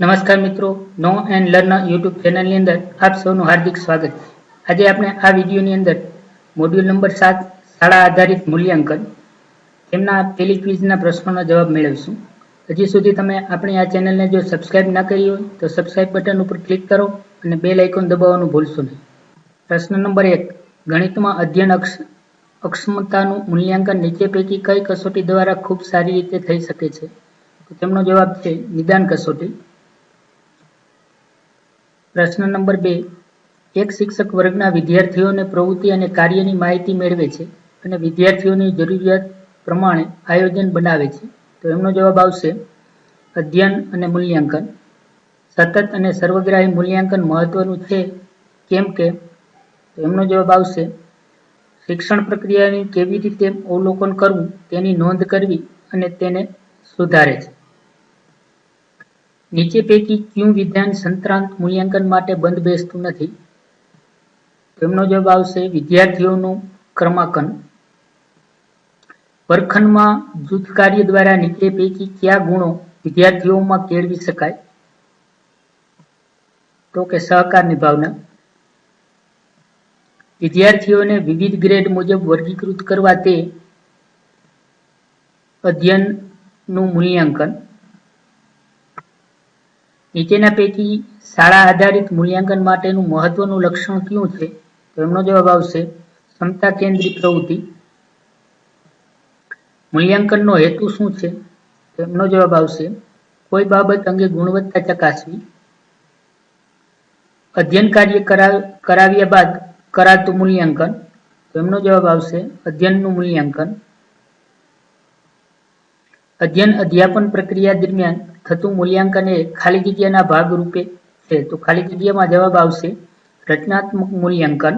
નમસ્કાર મિત્રો, નો and learn YouTube ચેનલની અંદર આપ સૌનું હાર્દિક સ્વાગત આજે આપણે આ વિડીયોની અંદર મોડ્યુલ નંબર સાત, શાળા આધારિત મૂલ્યાંકન, તેમના પેલી ક્વિઝના પ્રશ્નોનો જવાબ મેળવીશું. હજી સુધી તમે આપણી આ ચેનલને જો સબસ્ક્રાઇબ ના કરી હોય, તો સબસ્ક્રાઇબ બટન ઉપર ક્લિક કરો અને બેલ આઇકોન દબાવવાનું ભૂલશો નહીં. પ્રશ્ન નંબર એક, ગણિતમાં અધ્યયન અક્ષ, અક્ષમતાનું મૂલ્યાંકન નીચે પૈકી કઈ કસોટી દ્વારા ખૂબ સારી રીતે થઈ શકે છે? તેમનો જવાબ છે, નિદાન કસોટી. પ્રશ્ન નંબર બે. એક શિક્ષક વર્ગના વિદ્યાર્થીઓને પ્રવૃત્તિ અને કાર્યની માહિતી મેળવે છે અને વિદ્યાર્થીઓની જરૂરિયાત પ્રમાણે આયોજન બનાવે છે. તો એમનો જવાબ આવશે અધ્યયન અને મૂલ્યાંકન. સતત અને સર્વગ્રાહી મૂલ્યાંકન મહત્વનું છે કેમ કે? એમનો જવાબ આવશે શિક્ષણ પ્રક્રિયાની કેવી રીતે અવલોકન કરવું તેની નોંધ કરવી અને તેને સુધારે છે. નીચે પૈકી ક્યું વિધાન સંતરાંત મૂલ્યાંકન માટે બંધ બેસતું નથી. તેમનો જવાબ આવશે વિદ્યાર્થીઓનું ક્રમાંકન. વર્ગખંડમાં જૂથ કાર્ય દ્વારા નીચે પૈકી કયા ગુણો વિદ્યાર્થીઓમાં કેળવી શકાય? તો કે સહકારની ભાવના. વિદ્યાર્થીઓને વિવિધ ગ્રેડ મુજબ વર્ગીકૃત કરવા તે અધ્યયનનું મૂલ્યાંકન. નીચેના પૈકી શાળા આધારિત મૂલ્યાંકન માટેનું મહત્વનું લક્ષણ કયું છે? તો એમનો જવાબ આવશે, ક્ષમતા કેન્દ્રિત પ્રવૃત્તિ. મૂલ્યાંકનનો હેતુ શું છે? તો એમનો જવાબ આવશે, કોઈ બાબત અંગે ગુણવત્તા ચકાસવી. અધ્યયન કાર્ય કરાવ- કરાવ્યા બાદ કરાતું મૂલ્યાંકન. તો એમનો જવાબ આવશે, અધ્યયનનું મૂલ્યાંકન. અધ્યયન અધ્યાપન પ્રક્રિયા દરમિયાન થતું મૂલ્યાંકન એ ખાલી જગ્યાના ભાગ રૂપે છે. તો ખાલી જગ્યામાં જવાબ આવશે રચનાત્મક મૂલ્યાંકન.